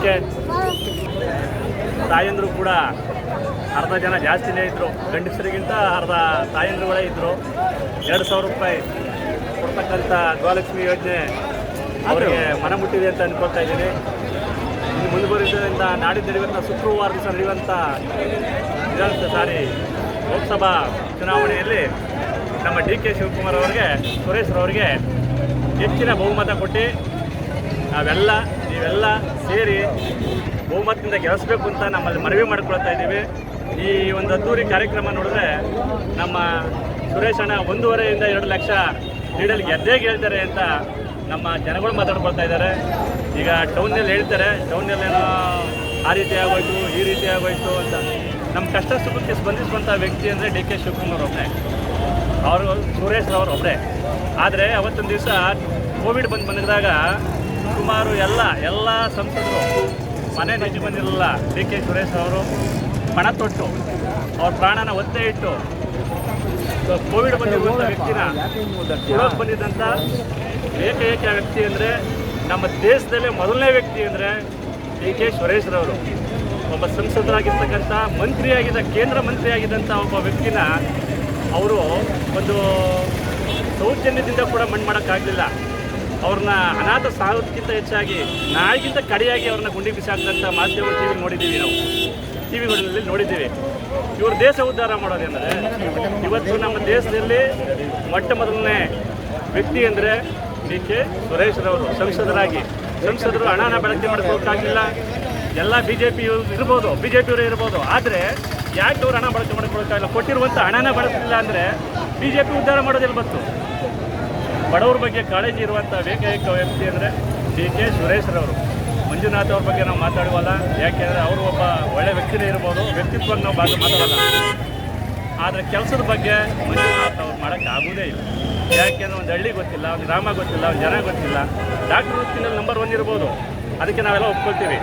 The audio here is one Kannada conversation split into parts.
ಸಂಖ್ಯೆ ತಾಯಂದರು ಕೂಡ ಅರ್ಧ ಜನ ಜಾಸ್ತಿನೇ ಇದ್ದರು ಗಂಡಸರಿಗಿಂತ ಅರ್ಧ ತಾಯಂದ್ರುಗಳೇ ಇದ್ದರು ಎರಡು ಸಾವಿರ ರೂಪಾಯಿ ಕೊಡ್ತಕ್ಕಂಥ ಗೃಹಲಕ್ಷ್ಮಿ ಯೋಜನೆ ಅವರಿಗೆ ಮನ ಮುಟ್ಟಿದೆ ಅಂತ ಅನ್ಕೊಳ್ತಾ ಇದ್ದೀನಿ. ಇನ್ನು ಮುಂದುವರಿದ್ರಿಂದ ನಾಡಿದ್ದು ನಡೆಯುವಂಥ ಶುಕ್ರವಾರ ದಿವಸ ನಡೆಯುವಂಥ ವಿಧಾನಸಭೆ ಸಾರಿ ಲೋಕಸಭಾ ಚುನಾವಣೆಯಲ್ಲಿ ನಮ್ಮ ಡಿ ಕೆ ಶಿವಕುಮಾರ್ ಅವರಿಗೆ ಸುರೇಶ್ ಅವರಿಗೆ ಹೆಚ್ಚಿನ ಬಹುಮತ ಕೊಟ್ಟು ನಾವೆಲ್ಲ ನೀವೆಲ್ಲ ಸೇರಿ ಬಹುಮತದಿಂದ ಗೆಲ್ಲಿಸ್ಬೇಕು ಅಂತ ನಮ್ಮಲ್ಲಿ ಮನವಿ ಮಾಡ್ಕೊಳ್ತಾ ಇದ್ದೀವಿ. ಈ ಒಂದು ಅದ್ದೂರಿ ಕಾರ್ಯಕ್ರಮ ನೋಡಿದ್ರೆ ನಮ್ಮ ಸುರೇಶ್ ಅಣ್ಣ ಒಂದೂವರೆಯಿಂದ ಎರಡು ಲಕ್ಷ ಲೀಡಲ್ಲಿ ಗೆದ್ದೇ ಗೆಲ್ತಾರೆ ಅಂತ ನಮ್ಮ ಜನಗಳು ಮಾತಾಡ್ಕೊಳ್ತಾ ಇದ್ದಾರೆ. ಈಗ ಟೌನ್ನಲ್ಲಿ ಹೇಳ್ತಾರೆ ಟೌನಲ್ಲಿ ಏನೋ ಆ ರೀತಿ ಆಗೋಯ್ತು, ಈ ರೀತಿ ಆಗೋಯ್ತು ಅಂತ. ನಮ್ಮ ಕಷ್ಟ ಸುಖಕ್ಕೆ ಸ್ಪಂದಿಸುವಂಥ ವ್ಯಕ್ತಿ ಅಂದರೆ ಡಿ ಕೆ ಶಿವಕುಮಾರ್ ಒಬ್ಬನೇ ಅವರು ಸುರೇಶ್ ಅವರು ಒಬ್ಬರೇ ಆದರೆ ಅವತ್ತೊಂದು ದಿವಸ ಕೋವಿಡ್ ಬಂದು ಬಂದಾಗ ಸುಮಾರು ಎಲ್ಲ ಎಲ್ಲ ಸಂಸದರು, ಮನೆ ನಿಜ ಬಂದಿರಲಿಲ್ಲ ಡಿ ಕೆ ಸುರೇಶ್ ಅವರು ಪಣ ತೊಟ್ಟು, ಅವ್ರ ಪ್ರಾಣನ ಒತ್ತೆ ಇಟ್ಟು ಕೋವಿಡ್ ಬಂದಿರುವಂಥ ವ್ಯಕ್ತಿನ ಕೊಡೋಕೆ ಬಂದಿದ್ದಂಥ ಏಕೈಕ ವ್ಯಕ್ತಿ ಅಂದರೆ ನಮ್ಮ ದೇಶದಲ್ಲೇ ಮೊದಲನೇ ವ್ಯಕ್ತಿ ಅಂದರೆ ಡಿ ಕೆ ಸುರೇಶ್ರವರು ಒಬ್ಬ ಸಂಸದರಾಗಿರ್ತಕ್ಕಂಥ, ಮಂತ್ರಿಯಾಗಿದ್ದ, ಕೇಂದ್ರ ಮಂತ್ರಿಯಾಗಿದ್ದಂಥ ಒಬ್ಬ ವ್ಯಕ್ತಿನ ಅವರು ಒಂದು ಸೌಜನ್ಯದಿಂದ ಕೂಡ ಮಣ್ಣು ಮಾಡೋಕ್ಕಾಗಲಿಲ್ಲ. ಅವ್ರನ್ನ ಅನಾಥ ಸಾಗೋದಕ್ಕಿಂತ ಹೆಚ್ಚಾಗಿ ನಾಯಿಗಿಂತ ಕಡೆಯಾಗಿ ಅವ್ರನ್ನ ಗುಂಡಿ ಬಿಸಾಕ್ತಂಥ ಮಾಧ್ಯಮ ಟಿ ವಿ ನೋಡಿದ್ದೀವಿ ನಾವು. ಟಿ ವಿಗಳಲ್ಲಿ ನೋಡಿದ್ದೀವಿ. ಇವರು ದೇಶ ಉದ್ಧಾರ ಮಾಡೋದೆಂದರೆ ಇವತ್ತು ನಮ್ಮ ದೇಶದಲ್ಲಿ ಮೊಟ್ಟ ಮೊದಲನೇ ವ್ಯಕ್ತಿ ಅಂದರೆ ಡಿ ಕೆ ಸುರೇಶ್ರವರು ಸಂಸದರಾಗಿ. ಸಂಸದರು ಹಣನ ಬಳಕೆ ಮಾಡ್ಕೊಳ್ಳೋಕ್ಕಾಗಲಿಲ್ಲ ಎಲ್ಲ ಬಿ ಜೆ ಪಿ ಇರ್ಬೋದು ಬಿ ಜೆ ಪಿಯವರೇ ಇರ್ಬೋದು. ಆದರೆ ಯಾಕೆ ಅವ್ರು ಹಣ ಬಳಕೆ ಮಾಡ್ಕೊಳ್ಳೋಕ್ಕಾಗಲ್ಲ ಕೊಟ್ಟಿರುವಂಥ ಹಣನ ಬಳಸಲಿಲ್ಲ ಅಂದರೆ ಬಿ ಜೆ ಪಿ ಉದ್ಧಾರ ಮಾಡೋದಿಲ್ಲ ಬಂತು ಬಡವ್ರ ಬಗ್ಗೆ ಕಾಳಜಿ ಇರುವಂಥ ಏಕೈಕ ವ್ಯಕ್ತಿ ಅಂದರೆ ಡಿ ಕೆ ಸುರೇಶ್ರವರು ಮಂಜುನಾಥ್ ಅವ್ರ ಬಗ್ಗೆ ನಾವು ಮಾತಾಡುವಲ್ಲ, ಯಾಕೆಂದರೆ ಅವರು ಒಬ್ಬ ಒಳ್ಳೆ ವ್ಯಕ್ತಿನೇ ಇರ್ಬೋದು, ವ್ಯಕ್ತಿತ್ವಕ್ಕೆ ನಾವು ಭಾಗ ಮಾತಾಡಲ್ಲ. ಆದರೆ ಕೆಲಸದ ಬಗ್ಗೆ ಮಂಜುನಾಥ್ ಅವ್ರು ಮಾಡೋಕ್ಕೆ ಆಗೋದೇ ಇಲ್ಲ. ಯಾಕೆಂದರೆ ಒಂದು ಹಳ್ಳಿ ಗೊತ್ತಿಲ್ಲ, ಒಂದು ಗ್ರಾಮ ಗೊತ್ತಿಲ್ಲ, ಒಂದು ಜನ ಗೊತ್ತಿಲ್ಲ. ಡಾಕ್ಟರ್ ವೃತ್ತಿನಲ್ಲಿ ನಂಬರ್ ಒನ್ ಇರ್ಬೋದು. ಅದಕ್ಕೆ ನಾವೆಲ್ಲ ಒಪ್ಕೊಳ್ತೀವಿ.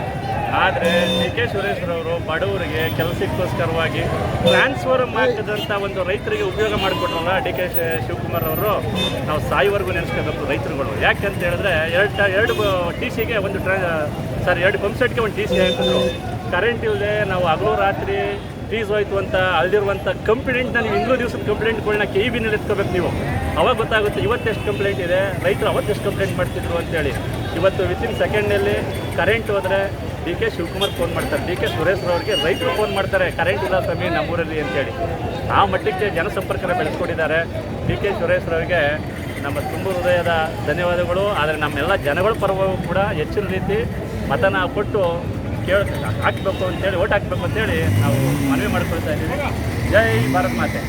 ಆದರೆ ಡಿ ಕೆ ಸುರೇಶ್ರವರು ಬಡವರಿಗೆ ಕೆಲಸಕ್ಕೋಸ್ಕರವಾಗಿ ಟ್ರಾನ್ಸ್ಫರ್ ಮಾಡಿದಂಥ ಒಂದು ರೈತರಿಗೆ ಉಪಯೋಗ ಮಾಡಿಕೊಟ್ರಲ್ಲ ಡಿ ಕೆ ಶಿವಕುಮಾರ್ ಅವರು, ನಾವು ಸಾಯುವರೆಗೂ ನೆನೆಸ್ಕೋಬೇಕು ರೈತರುಗಳು. ಯಾಕಂತ ಹೇಳಿದ್ರೆ ಎರಡು ಎರಡು ಟಿ ಸಿಗೆ ಒಂದು ಟ್ರಾ ಸಾರಿ ಎರಡು ಪಂಪ್ಸೆಟ್ಗೆ ಒಂದು ಟಿ ಸಿ ಹಾಕಿದ್ರು. ಕರೆಂಟ್ ಇಲ್ಲದೆ ನಾವು ಹಗಲು ರಾತ್ರಿ ಫೀಸ್ ಹೋಯ್ತು ಅಂತ ಅಲ್ದಿರುವಂಥ ಕಂಪ್ಲೇಂಟ್ನ ನೀವು ಇನ್ನೂ ದಿವಸದ ಕಂಪ್ಲೇಂಟ್ಗಳನ್ನ ಕೆ ಬಿನಲ್ಲಿ ಎತ್ಕೋಬೇಕು ನೀವು. ಅವಾಗ ಗೊತ್ತಾಗುತ್ತೆ ಇವತ್ತೆಷ್ಟು ಕಂಪ್ಲೇಂಟ್ ಇದೆ, ರೈತರು ಅವತ್ತೆಷ್ಟು ಕಂಪ್ಲೇಂಟ್ ಮಾಡ್ತಿದ್ರು ಅಂತೇಳಿ. ಇವತ್ತು ವಿತಿನ್ ಸೆಕೆಂಡ್ನಲ್ಲಿ ಕರೆಂಟ್ ಹೋದರೆ ಡಿ ಕೆ ಶಿವಕುಮಾರ್ ಫೋನ್ ಮಾಡ್ತಾರೆ. ಡಿ ಕೆ ಸುರೇಶ್ರವ್ರಿಗೆ ರೈತರು ಫೋನ್ ಮಾಡ್ತಾರೆ. ಕರೆಂಟ್ ಇಲ್ಲ ಸ್ವಾಮಿ ನಮ್ಮೂರಲ್ಲಿ ಅಂತೇಳಿ. ಆ ಮಟ್ಟಕ್ಕೆ ಜನಸಂಪರ್ಕನ ಬೆಳೆಸ್ಕೊಂಡಿದ್ದಾರೆ. ಡಿ ಕೆ ಸುರೇಶ್ರವ್ರಿಗೆ ನಮ್ಮ ತುಂಬ ಹೃದಯದ ಧನ್ಯವಾದಗಳು. ಆದರೆ ನಮ್ಮೆಲ್ಲ ಜನಗಳ ಪರವಾಗಿ ಕೂಡ ಹೆಚ್ಚಿನ ರೀತಿ ಮತನ ಕೊಟ್ಟು ಕೇಳ, ಹಾಕಬೇಕು ಅಂತೇಳಿ ಓಟ್ ಹಾಕಬೇಕು ಅಂತೇಳಿ ನಾವು ಮನವಿ ಮಾಡ್ಕೊಳ್ತಾ ಇದ್ದೀವಿ. ಜೈ ಭಾರತ್ ಮಾತೆ.